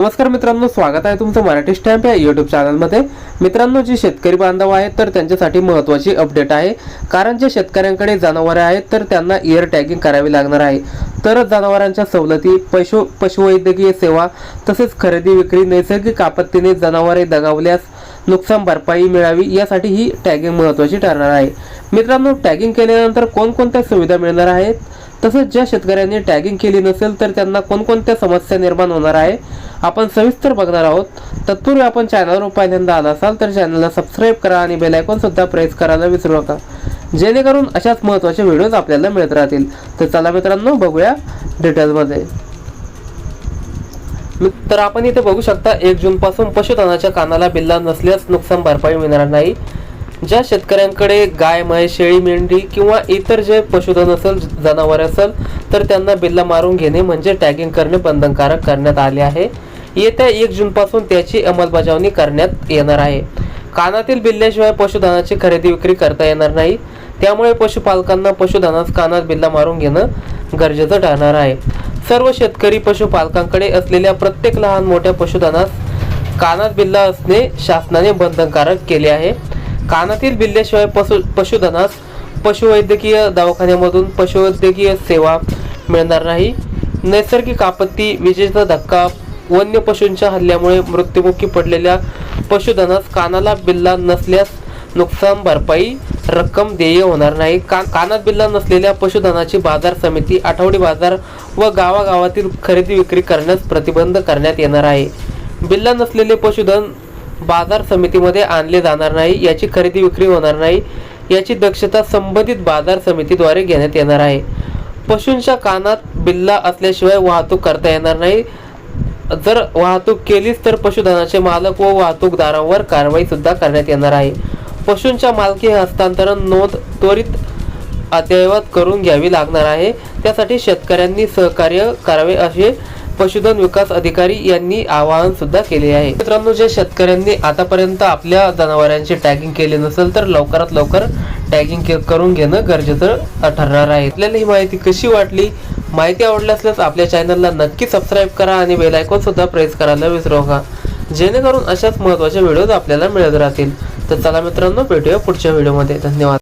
नमस्कार मित्रांनो स्वागत आहे तुमचं मराठी स्टॅम्प या युट्यूब चॅनलमध्ये मित्रांनो जे शेतकरी बांधव आहेत तर त्यांच्यासाठी महत्त्वाची अपडेट आहे. कारण जे शेतकऱ्यांकडे जनावरे आहेत तर त्यांना इयर टॅगिंग करावी लागणार आहे. तरच जनावरांच्या सवलती पशु पशुवैद्यकीय सेवा तसेच खरेदी विक्री नैसर्गिक आपत्तीने जनावरे दगावल्यास नुकसान भरपाई मिळावी यासाठी ही टॅगिंग महत्त्वाची ठरणार आहे. मित्रांनो टॅगिंग केल्यानंतर कोणकोणत्या सुविधा मिळणार आहेत? तसेच ज्या शेतकऱ्यांनी टॅगिंग केली नसेल तर त्यांना कोणकोणत्या समस्या निर्माण होणार आहे? आपण सविस्तर बघणार आहोत. तत्पूर्वी आपण चॅनलवर पहिल्यांदा आला असाल तर चॅनलला सबस्क्राईब करा आणि बेल आयकॉन सुद्धा प्रेस करायला विसरू नका. जेणेकरून अशाच महत्त्वाचे व्हिडिओज आपल्याला मिळत राहतील. तर चला मित्रांनो बघूया डिटेलमध्ये तर आपण इथे बघू शकता एक जून पासून पशुधनाच्या कानाला बिल्ला नसल्यास नुकसान भरपाई मिळणार नाही. ज्या शेतकऱ्यांकडे गाय म्हैस शेळी मेंढी किंवा इतर जे पशुधन असेल जनावर असेल तर त्यांना बिल्ला मारून घेणे म्हणजे टॅगिंग करणे बंधनकारक करण्यात आले आहे. येत्या एक जून पासून त्याची अंमलबजावणी करण्यात येणार आहे. कानातील बिल्ल्याशिवाय पशुधनाची खरेदी विक्री करता येणार नाही. त्यामुळे पशुपालकांना पशुधनास कानात बिल्ला मारून घेणं गरजेचं ठरणार आहे. सर्व शेतकरी पशुपालकांकडे असलेल्या प्रत्येक लहान मोठ्या पशुधनास कानात बिल्ला असणे शासनाने बंधनकारक केले आहे. कानातील बिल्ल्याशिवाय पशु पशुधनास पशुवैद्यकीय दवाखान्यामधून पशुवैद्यकीय सेवा मिळणार नाही. नैसर्गिक आपत्ती विजेचा धक्का वन्य पशूंच्या हल्ल्यामुळे मृत्युमुखी पडलेल्या पशुधनास कानाला बिल्ला नसल्यास नुकसान भरपाई रक्कम देय होणार नाही. का कानात बिल्ला नसलेल्या पशुधनाची बाजार समिती आठवडी बाजार व गावागावातील खरेदी विक्री करण्यास प्रतिबंध करण्यात येणार आहे. बिल्ला नसलेले पशुधन बाजार समितीमध्ये आणले जाणार नाही याची खरेदी विक्री होणार नाही याची दक्षता संबंधित बाजार समितीद्वारे घेण्यात येणार आहे. पशूंच्या कानात बिल्ला असल्याशिवाय वाहतूक करता येणार नाही जर वाहतूक केलीच तर पशुधनाचे मालक व वाहतूकदारांवर कारवाई सुद्धा करण्यात येणार आहे. पशूंच्या मालकी हस्तांतरण नोंद त्वरित अद्ययावत करून घ्यावी लागणार आहे. त्यासाठी शेतकऱ्यांनी सहकार्य करावे असे पशुधन विकास अधिकारी यांनी आवाहन सुद्धा केले आहे. मित्रांनो जे शेतकऱ्यांनी आतापर्यंत आपल्या जनावरांची टॅगिंग केले नसेल तर लवकरात लवकर टॅगिंग के- करून घेणं गरजेचं ठरणार आहे. आपल्याला ही माहिती कशी वाटली? माहिती आवडली असल्यास आपल्या चॅनलला नक्की सबस्क्राईब करा आणि बेलायकॉन सुद्धा प्रेस करायला विसरू नका जेणेकरून अशाच महत्त्वाचे व्हिडिओज आपल्याला मिळत राहतील. तर चला मित्रांनो भेटूया पुढच्या व्हिडिओमध्ये धन्यवाद.